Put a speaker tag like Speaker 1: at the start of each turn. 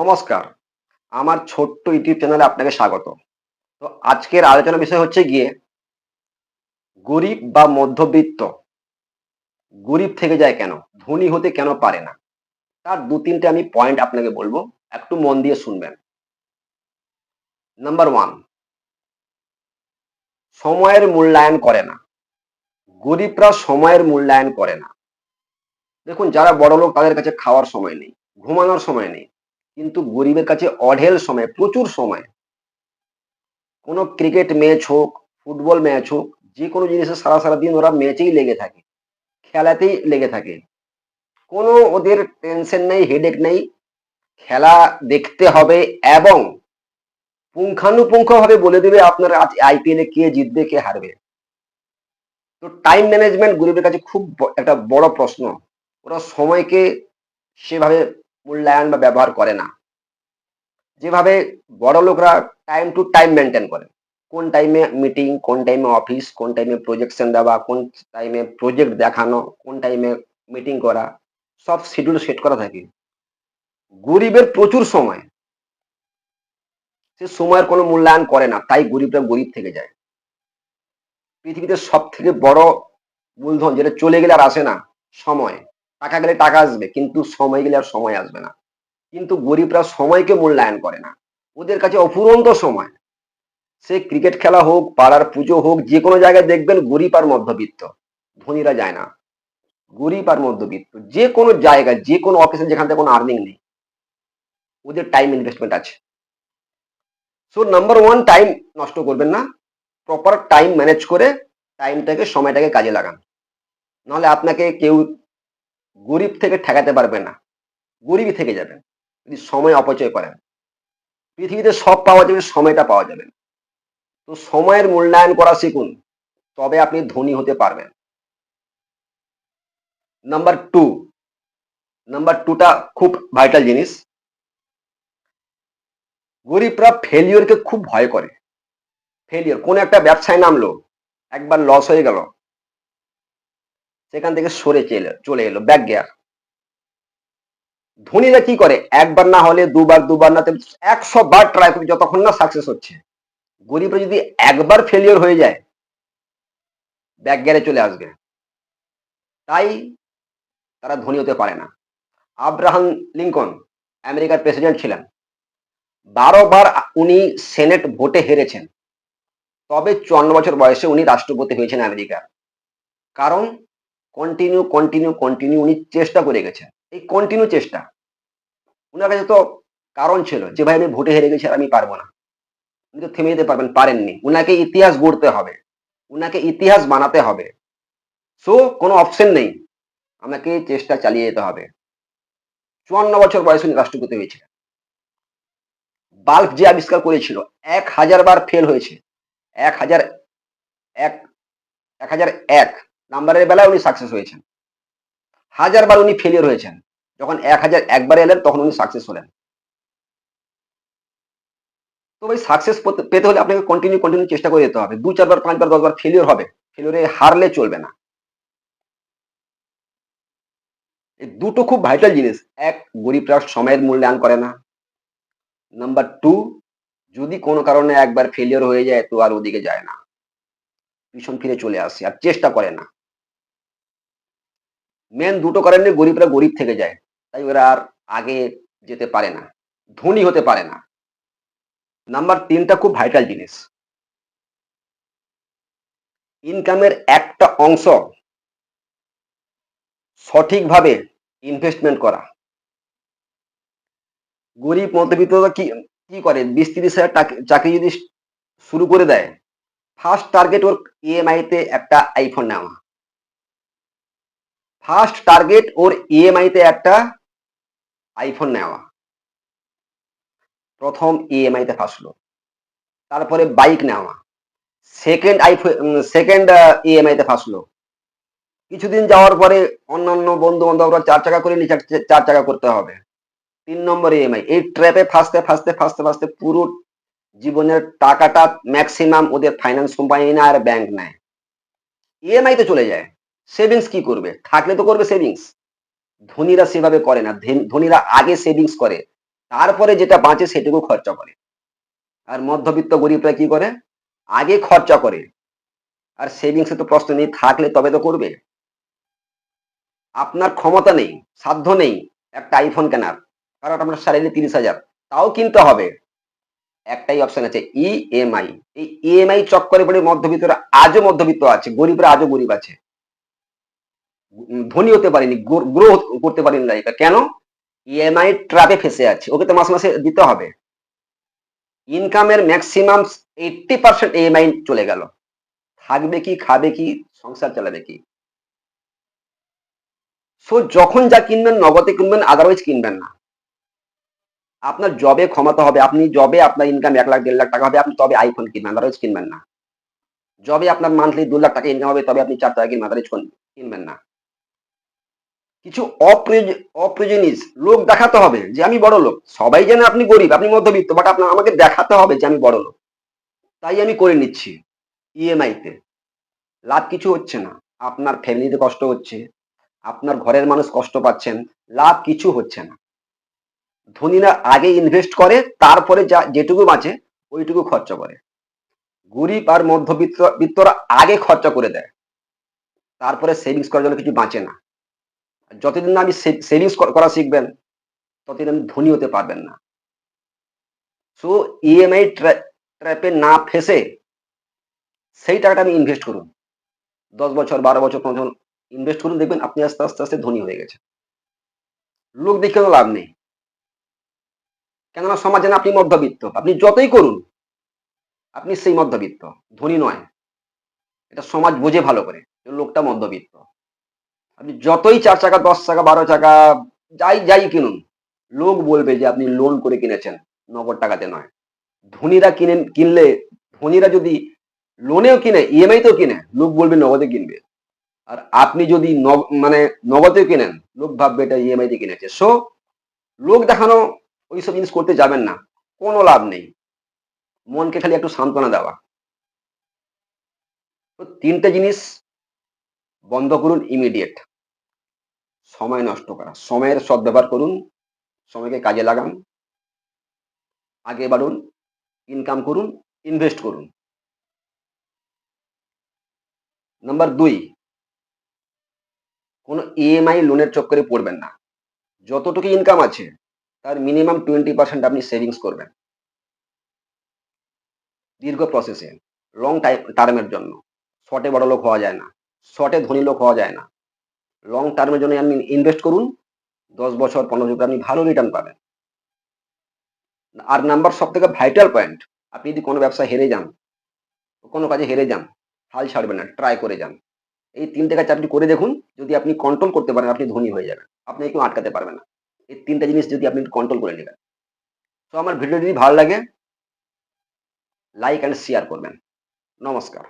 Speaker 1: নমস্কার। আমার ছোট্ট ইউটিউব চ্যানেলে আপনাকে স্বাগত। তো আজকের আলোচনা বিষয় হচ্ছে গিয়ে, গরিব বা মধ্যবিত্ত, গরিব থেকে যায় কেন, ধনী হতে কেন পারে না? তার দু তিনটে আমি পয়েন্ট আপনাকে বলব, একটু মন দিয়ে শুনবেন। নাম্বার ওয়ান সময়ের মূল্যায়ন করে না। গরিবরা সময়ের মূল্যায়ন করে না। দেখুন, যারা বড় লোক তাদের কাছে খাওয়ার সময় নেই, ঘুমানোর সময় নেই। কিন্তু গরিবের কাছে অঢেল সময়, প্রচুর সময়। কোনো ক্রিকেট ম্যাচ হোক ফুটবল ম্যাচ হোক যে কোনো জিনিসে সারা সারা দিন ওরা ম্যাচেই লেগে থাকে, খেলাতেই লেগে থাকে। কোনো ওদের টেনশন নেই হেডেক নেই, খেলা দেখতে হবে এবং পুঙ্খানুপুঙ্খভাবে বলে দেবে আপনার আজ আইপিএলে কে জিতবে, কে হারবে। তো টাইম ম্যানেজমেন্ট গরিবের কাছে খুব একটা বড় প্রশ্ন। ওরা সময়কে সেভাবে মূল্যায়ন বা ব্যবহার করে না। যেভাবে বড় লোকরা টাইম টু টাইম মেনটেন করে। কোন টাইমে মিটিং কোন টাইমে অফিস কোন টাইমে প্রজেকশন দেওয়া, কোন টাইমে প্রজেক্ট দেখানো, কোন টাইমে মিটিং করা, সব শিডিউল সেট করা থাকে। গরিবের প্রচুর সময়। সে সময়ের কোনো মূল্যায়ন করে না, তাই গরিবরা গরিব থেকে যায়। পৃথিবীতে সব থেকে বড় মূলধন যেটা চলে গেলে আর আসে না, সময়। টাকা গেলে টাকা আসবে, কিন্তু সময় গেলে আর সময় আসবে না। কিন্তু গরিবরা সময়কে মূল্যায়ন করে না। ওদের কাছে অফুরন্ত সময়। সে ক্রিকেট খেলা হোক, পাড়ার পুজো হোক, যে কোনো জায়গায় দেখবেন গরিব আর মধ্যবিত্ত। ধনীরা যায় না। গরিব আর মধ্যবিত্ত। যে কোনো জায়গায়, যে কোনো অফিসে যেখান থেকে কোনো আর্নিং নেই। ওদের টাইম ইনভেস্টমেন্ট আছে। সো নাম্বার ওয়ান টাইম নষ্ট করবেন না। প্রপার টাইম ম্যানেজ করে টাইমটাকে সময়টাকে কাজে লাগান। নাহলে আপনাকে কেউ গরিব থেকে ঠেকাতে পারবে না। গরিবই থেকে যাবেন। যদি সময় অপচয় করেন। পৃথিবীতে সব পাওয়া যাবে, সময়টা পাওয়া যাবে তো সময়ের মূল্যায়ন করা শিখুন, তবে আপনি ধনী হতে পারবেন। নাম্বার টু, নাম্বার টুটা খুব ভাইটাল জিনিস। গরিবরা ফেলিওরকে খুব ভয় করে। ফেলিওর কোন একটা ব্যবসায় নামলো, একবার লস হয়ে গেল। সেখান থেকে সরে চলে চলে এলো, ব্যাক গিয়ার। ধনীরা কি করে? একবার না হলে দুবার দুবার না, একশো বার ট্রাই করে যতক্ষণ না সাকসেস হচ্ছে। গরিবরা যদি একবার ফেলিওর হয়ে যায়, ব্যাক গিয়ারে চলে আসবে। তাই তারা ধনী হতে পারে না। আব্রাহাম লিঙ্কন, আমেরিকার প্রেসিডেন্ট ছিলেন। বারো বার উনি সেনেট ভোটে হেরেছেন। তবে চুয়ান্ন বছর বয়সে উনি রাষ্ট্রপতি হয়েছেন আমেরিকার। কারণ কন্টিনিউ কন্টিনিউ কন্টিনিউ উনি চেষ্টা করে গেছেন। এই কন্টিনিউ চেষ্টা, উনার কাছে তো কারণ ছিল যে, ভাই, আমি ভোটে হেরে গেছি আর আমি পারব না। উনি তো থেমে যেতে পারবেন, পারেননি। উনাকে ইতিহাস গড়তে হবে, উনাকে ইতিহাস বানাতে হবে। সো কোনো অপশন নেই। আমাকে চেষ্টা চালিয়ে যেতে হবে। চুয়ান্ন বছর বয়সে উনি রাষ্ট্রপতি হয়েছিলেন। বাল্ব যে আবিষ্কার করেছিল, এক হাজার বার ফেল হয়েছে। এক হাজার এক এক হাজার এক নাম্বারের বেলায় উনি সাকসেস হয়েছেন। হাজার বার উনি ফেলিয়ার হয়েছেন। যখন এক হাজার একবার এলেন, তখন উনি সাকসেস হলেন। তো ভাই সাকসেস পেতে হলে আপনাকে কন্টিনিউ কন্টিনিউ চেষ্টা করে যেতে হবে। দু, চারবার, পাঁচবার, দশবার ফেলিওর হবে। ফেলিওরে হারলে চলবে না। এই দুটো খুব ভাইটাল জিনিস। এক, গরিব গরিবরা সময়ের মূল্যায়ন করে না। নাম্বার টু যদি কোনো কারণে একবার ফেলিওর হয়ে যায়, তো আর ওদিকে যায় না। পিছন ফিরে চলে আসে, আর চেষ্টা করে না। মেন দুটো কারণে গরিবরা গরিব থেকে যায়। তাই ওরা আর আগে যেতে পারে না। ধনী হতে পারে না। নাম্বার তিনটা খুব ভাইটাল জিনিস। ইনকামের একটা অংশ সঠিকভাবে ইনভেস্টমেন্ট করা। গরিব মধ্যবিত্ত কি কি করে? বিশ তিরিশ হাজার চাকরি যদি শুরু করে দেয় ফার্স্ট টার্গেট ওর ইএমআই তে একটা আইফোন নেওয়া। ফার্স্ট টার্গেট ওর ইএমআই তে একটা আইফোন নেওয়া। প্রথম ইএমআই তে ফাঁসলো তারপরে বাইক নেওয়া। সেকেন্ড আইফোন সেকেন্ড ইএমআই তে ফাঁসলো কিছুদিন যাওয়ার পরে অন্যান্য বন্ধু বান্ধবরা চার চাকা করে নিচে চার চাকা করতে হবে। তিন নম্বর ইএমআই এই ট্র্যাপে ফাঁসতে ফাঁসতে ফাঁসতে ফাঁসতে পুরো জীবনের টাকাটা ম্যাক্সিমাম ওদের ফাইন্যান্স কোম্পানি না আর ব্যাংক নেয়। ইএমআই তে চলে যায়। সেভিংস কি করবে? থাকলে তো করবে সেভিংস ধনীরা সেভাবে করে না। ধনীরা আগে সেভিংস করে। তারপরে যেটা বাঁচে সেটুকু খরচা করে। আর মধ্যবিত্ত গরিবরা কি করে? আগে খরচা করে। আর সেভিংসে তো প্রশ্ন নেই, থাকলে তবে তো করবে। আপনার ক্ষমতা নেই, সাধ্য নেই একটা আইফোন কেনার। কারণ আপনার স্যালারি তিরিশ হাজার, তাও কিনতে হবে। একটাই অপশন আছে ইএমআই এই ইএমআই চক্করে পড়ে মধ্যবিত্তরা আজও মধ্যবিত্ত আছে, গরিবরা আজও গরিব আছে। ধনী হতে পারেনি, গ্রো করতে পারেনি লাইফে কেন? ইএমআই ট্র্যাপে ফেসে আছে। ওকে তো মাসে মাসে দিতে হবে। ইনকামের ম্যাক্সিমাম এইটটি পার্সেন্ট ইএমআই চলে গেল। থাকবে কি, খাবে কি, সংসার চালাবে কি? সো যখন যা কিনবেন, নগদে কিনবেন আদারওয়াইজ কিনবেন না। আপনার জবে ক্ষমতা হবে, আপনি জবে আপনার ইনকাম এক লাখ, দেড় লাখ টাকা হবে, আপনি তবে আইফোন কিনবেন আদারওয়াইজ কিনবেন না। জবে আপনার মান্থলি দু লাখ টাকা ইনকাম হবে, তবে আপনি চার টাকা কিনবেন আদারওয়াইজ কিনবেন না। কিছু অপ্রয়োজন অপ্রয়োজনীয় লোক দেখাতে হবে যে আমি বড় লোক। সবাই জানে আপনি গরিব, আপনি মধ্যবিত্ত বাট আপনার আমাকে দেখাতে হবে যে আমি বড় লোক। তাই আমি করে নিচ্ছি ইএমআই তে। লাভ কিছু হচ্ছে না। আপনার ফ্যামিলিতে কষ্ট হচ্ছে। আপনার ঘরের মানুষ কষ্ট পাচ্ছেন। লাভ কিছু হচ্ছে না। ধনীরা আগে ইনভেস্ট করে, তারপরে যা, যেটুকু বাঁচে, ওইটুকু খরচা করে। গরিব আর মধ্যবিত্ত, বিত্তরা আগে খরচা করে দেয়। তারপরে সেভিংস করার জন্য কিছু বাঁচে না। যতদিন না আপনি সেভিংস করা শিখবেন, ততদিন আপনি ধনী হতে পারবেন না। সো ইএমআই ট্র্যাপে না ফেসে সেই টাকাটা আপনি ইনভেস্ট করুন। দশ বছর, বারো বছর, পনেরো ইনভেস্ট করুন, দেখবেন আপনি আস্তে আস্তে আস্তে ধনী হয়ে গেছে লোক দেখে লাভ নেই। কেননা সমাজে না আপনি মধ্যবিত্ত, আপনি যতই করুন, আপনি সেই মধ্যবিত্ত, ধনী নয়। এটা সমাজ বোঝে ভালো করে লোকটা মধ্যবিত্ত। আপনি যতই চার চাকা, দশ চাকা, বারো চাকা, যাই যাই কিনুন, লোক বলবে যে আপনি লোন করে কিনেছেন, নগদ টাকাতে নয়। ধনীরা কিনে, কিনলে ধনীরা যদি লোনেও কিনে ইএমআই তেও কিনে, লোক বলবে নগদে কিনবে। আর আপনি যদি মানে নগদে কিনেন, লোক ভাববে এটা ইএমআই তে কিনেছে। সো লোক দেখানো ওইসব জিনিস করতে যাবেন না, কোনো লাভ নেই। মনকে খালি একটু সান্ত্বনা দেওয়া। তো তিনটে জিনিস বন্ধ করুন ইমিডিয়েট সময় নষ্ট করা। সময়ের সদ্ব্যবহার করুন, সময়কে কাজে লাগান, আগে বাড়ুন ইনকাম করুন ইনভেস্ট করুন। নাম্বার দুই, কোনো ইএমআই লোনের চক্করে পড়বেন না। যতটুকু ইনকাম আছে, তার মিনিমাম টোয়েন্টি পার্সেন্ট আপনি সেভিংস করবেন। দীর্ঘ প্রসেসে লং টাইম টার্মের জন্য। শর্টে বড় লোক হওয়া যায় না। শর্টে ধনী লোক হওয়া যায় না। লং টার্মের জন্য আপনি ইনভেস্ট করুন, দশ বছর, পনেরো বছর আপনি ভালো রিটার্ন পাবেন। আর নাম্বার সব থেকে ভাইটাল পয়েন্ট আপনি যদি কোনো ব্যবসা হেরে যান, কোনো কাজে হেরে যান, হাল ছাড়বেন না ট্রাই করে যান। এই তিনটে কাজ আপনি করে দেখুন, যদি আপনি কন্ট্রোল করতে পারেন, আপনি ধনী হয়ে যাবেন। আপনি কেউ আটকাতে পারবেন না। এই তিনটা জিনিস যদি আপনি কন্ট্রোল করে নেবেন। তো আমার ভিডিও যদি ভালো লাগে লাইক অ্যান্ড শেয়ার করবেন। নমস্কার।